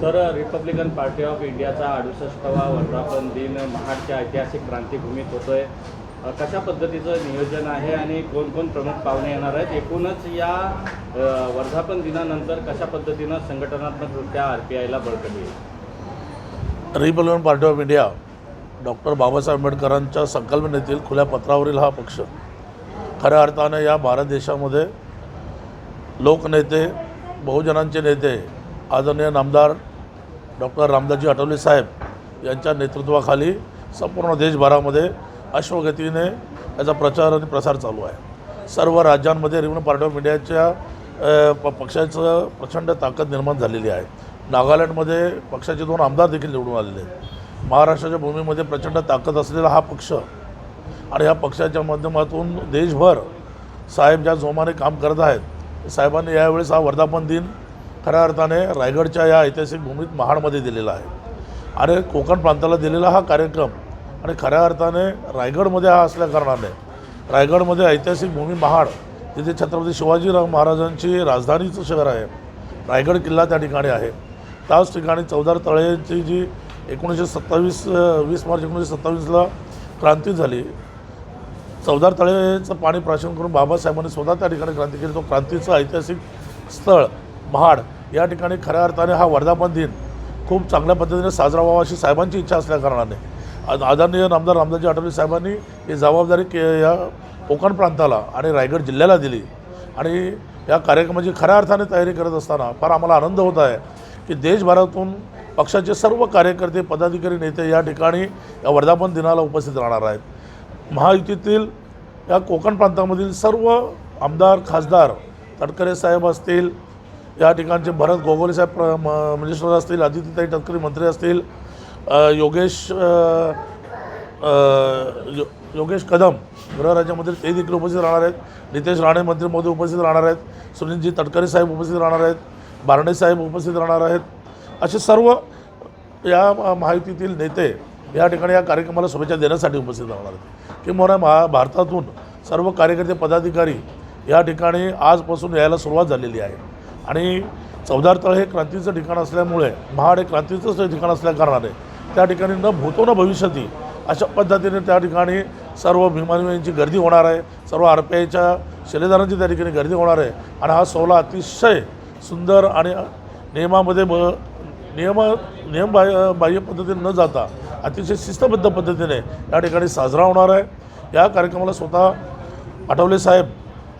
Sir Republican party of इंडियाचा अडुसष्टावा वर्धापन दिन महाडच्या ऐतिहासिक क्रांतीभूमीत होतोय. कशा पद्धतीचं नियोजन आहे आणि कोण कोण प्रमुख पाहुणे येणार आहेत? एकूणच या वर्धापन दिनानंतर कशा पद्धतीनं संघटनात्मकरित्या आर पी आयला बळकटी Republican Party of India doctor Babasaheb आंबेडकरांच्या संकल्पनेतील खुल्या पत्रावरील हा पक्ष. खऱ्या अर्थानं या भारत देशामध्ये लोकनेते बहुजनांचे नेते आदरणीय नामदार डॉक्टर रामदासजी आठवले साहेब यांच्या नेतृत्वाखाली संपूर्ण देशभरामध्ये अश्वगतीने याचा प्रचार आणि प्रसार चालू आहे. सर्व राज्यांमध्ये रिवन पार्टी ऑफ इंडियाच्या प पक्षाचं प्रचंड ताकद निर्माण झालेली आहे. नागालँडमध्ये पक्षाचे दोन आमदार देखील निवडून आलेले आहेत. महाराष्ट्राच्या भूमीमध्ये प्रचंड ताकद असलेला हा पक्ष आणि या पक्षाच्या माध्यमातून देशभर साहेब ज्या जोमाने काम करत आहेत साहेबांनी यावेळेस हा वर्धापन दिन खऱ्या अर्थाने रायगडच्या या ऐतिहासिक भूमीत महाडमध्ये दिलेला आहे. आणि कोकण प्रांताला दिलेला हा कार्यक्रम आणि खऱ्या अर्थाने रायगडमध्ये हा असल्याकारणाने रायगडमध्ये ऐतिहासिक भूमी महाड तिथे छत्रपती शिवाजीराव महाराजांची राजधानीचं शहर आहे रायगड किल्ला त्या ठिकाणी आहे. त्याच ठिकाणी चौदार तळेची जी एकोणीसशे सत्तावीस वीस मार्च एकोणीसशे सत्तावीसला क्रांती झाली चौदार तळेचं पाणी प्राशन करून बाबासाहेबांनी स्वतः त्या ठिकाणी क्रांती केली. तो क्रांतीचं ऐतिहासिक स्थळ महाड या ठिकाणी खऱ्या अर्थाने हा वर्धापन दिन खूप चांगल्या पद्धतीने साजरा व्हावा अशी साहेबांची इच्छा असल्याकारणाने आज आदरणीय नामदार रामदासजी आठवले साहेबांनी ही जबाबदारी के या कोकण प्रांताला आणि रायगड जिल्ह्याला दिली आणि या कार्यक्रमाची खऱ्या अर्थाने तयारी करत असताना फार आम्हाला आनंद होत आहे की देशभरातून पक्षाचे सर्व कार्यकर्ते पदाधिकारी नेते या ठिकाणी या वर्धापन दिनाला उपस्थित राहणार आहेत. महायुतीतील या कोकण प्रांतामधील सर्व आमदार खासदार तटकरे साहेब असतील या ठिकाणचे भरत गोगोले साहेब प्र म- म्हणजे मिनिस्टर असतील आदित्यताई तटकरे मंत्री असतील योगेश यो योगेश कदम गृहराज्यामधील ते देखील उपस्थित राहणार आहेत. नितेश राणे मंत्री मोदी उपस्थित राहणार आहेत. सुनीलजी तटकरे साहेब उपस्थित राहणार आहेत. बारणे साहेब उपस्थित राहणार आहेत. असे सर्व या माहितीतील नेते या ठिकाणी या कार्यक्रमाला शुभेच्छा देण्यासाठी उपस्थित राहणार आहेत. किंवा महा भारतातून सर्व कार्यकर्ते पदाधिकारी या ठिकाणी आजपासून यायला सुरुवात झालेली आहे. आणि चौदार तळ हे क्रांतीचं ठिकाण असल्यामुळे महाड हे क्रांतीचंच ठिकाण असल्याकारणाने त्या ठिकाणी न भूतो न भविष्यती अशा पद्धतीने त्या ठिकाणी सर्व भीमानीयांची गर्दी होणार आहे. सर्व आर पी आयच्या शिलेदारांची त्या ठिकाणी गर्दी होणार आहे. आणि हा सोहळा अतिशय सुंदर आणि नियमामध्ये ब नियम नियम बाह्य बाह्य पद्धतीने न जाता अतिशय शिस्तबद्ध पद्धतीने या ठिकाणी साजरा होणार आहे. या कार्यक्रमाला स्वतः आठवले साहेब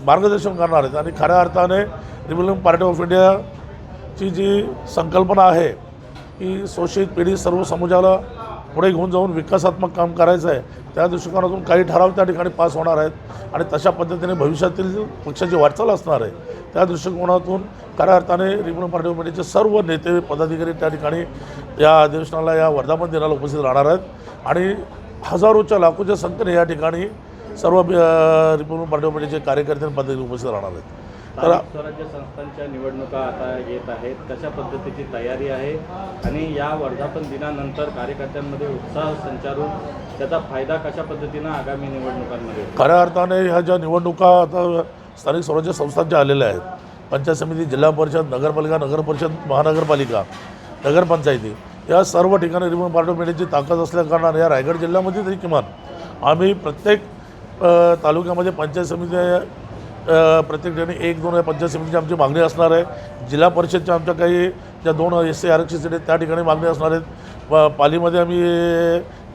मार्गदर्शन करणार आहेत. आणि खऱ्या अर्थाने रिपब्लिकन पार्टी ऑफ इंडियाची जी संकल्पना आहे की शोषित पिढी सर्व समाजाला पुढे घेऊन जाऊन विकासात्मक काम करायचं आहे त्या दृष्टिकोनातून काही ठराव त्या ठिकाणी पास होणार आहेत. आणि तशा पद्धतीने भविष्यातील पक्षाची वाटचाल असणार आहे. त्या दृष्टिकोनातून खऱ्या अर्थाने रिपब्लिकन पार्टी ऑफ इंडियाचे सर्व नेते पदाधिकारी त्या ठिकाणी या अधिवेशनाला या वर्धापन दिनाला उपस्थित राहणार आहेत. आणि हजारोच्या लाखोच्या संख्येने या ठिकाणी सर्व अ, रिपब्लिकन पार्टी ऑफ इंडियाचे कार्यकर्ते पदाधिकारी उपस्थित राहणार आहेत. तर स्वराज्य संस्थांच्या निवडणुका आता येत आहेत. कशा पद्धतीची तयारी आहे? आणि या वर्धापन दिनानंतर कार्यकर्त्यांमध्ये उत्साह संचारून त्याचा फायदा कशा पद्धतीनं आगामी निवडणुकांमध्ये? खऱ्या अर्थाने ह्या ज्या निवडणुका आता स्थानिक स्वराज्य संस्थांच्या आलेल्या आहेत पंचायत समिती जिल्हा परिषद नगरपालिका नगरपरिषद महानगरपालिका नगरपंचायती या सर्व ठिकाणी रिपब्लिकन पार्टी ऑफ इंडियाची ताकद असल्याकारणाने या रायगड जिल्ह्यामध्ये तरी किमान आम्ही प्रत्येक तालुक्यामध्ये पंचायत समिती प्रत्येक ठिकाणी एक दोन या पंचायत समितीची आमची मागणी असणार आहे. जिल्हा परिषदच्या आमच्या काही ज्या दोन एस सी आरक्षित सीट आहेत त्या ठिकाणी मागणी असणार आहेत. प पालीमध्ये आम्ही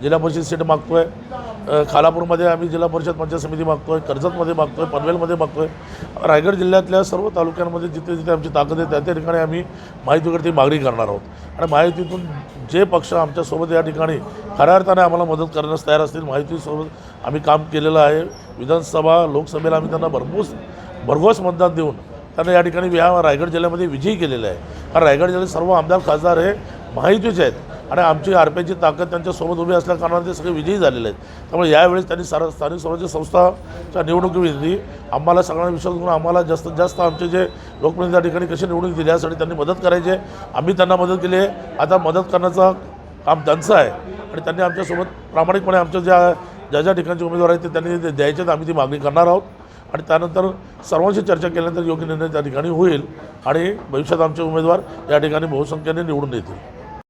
जिल्हा परिषद सीट मागतो आहे खालापूरमध्ये आम्ही जिल्हा परिषद पंचायत समिती मागतो आहे कर्जतमध्ये मागतो आहे पनवेलमध्ये मागतो आहे रायगड जिल्ह्यातल्या सर्व तालुक्यांमध्ये जिथे जिथे आमची ताकद आहे त्या त्या ठिकाणी आम्ही माहितीवरती मागणी करणार आहोत. आणि माहितीतून जे पक्ष आमच्यासोबत या ठिकाणी खऱ्या अर्थाने आम्हाला मदत करण्यास तयार असतील माहितीसोबत आम्ही काम केलेलं आहे. विधानसभा लोकसभेला आम्ही त्यांना भरपूर भरघोस मतदान देऊन त्यांना या ठिकाणी या रायगड जिल्ह्यामध्ये विजयी केलेला आहे. कारण रायगड जिल्ह्यात सर्व आमदार खासदार हे माहितीचे आहेत. आणि आमची आर पी आयची ताकद त्यांच्यासोबत उभी असल्याकारणाने ते सगळे विजयी झालेले आहेत. त्यामुळे यावेळेस त्यांनी सार स्थानिक स्वराज्य संस्थाच्या निवडणुकीमध्ये आम्हाला सगळ्यांना विश्वास करून आम्हाला जास्तीत जास्त आमचे जे लोकप्रतिनिधी त्या ठिकाणी कशी निवडणूक दिली यासाठी त्यांनी मदत करायची आहे. आम्ही त्यांना मदत केली आहे. आता मदत करण्याचं काम त्यांचं आहे. आणि त्यांनी आमच्यासोबत प्रामाणिकपणे आमच्या ज्या ज्या ज्या ठिकाणचे उमेदवार आहेत ते त्यांनी ते द्यायचे आहेत आम्ही ती मागणी करणार आहोत. आणि त्यानंतर सर्वांशी चर्चा केल्यानंतर योग्य निर्णय त्या ठिकाणी होईल आणि भविष्यात आमचे उमेदवार या ठिकाणी बहुसंख्येने निवडून येतील.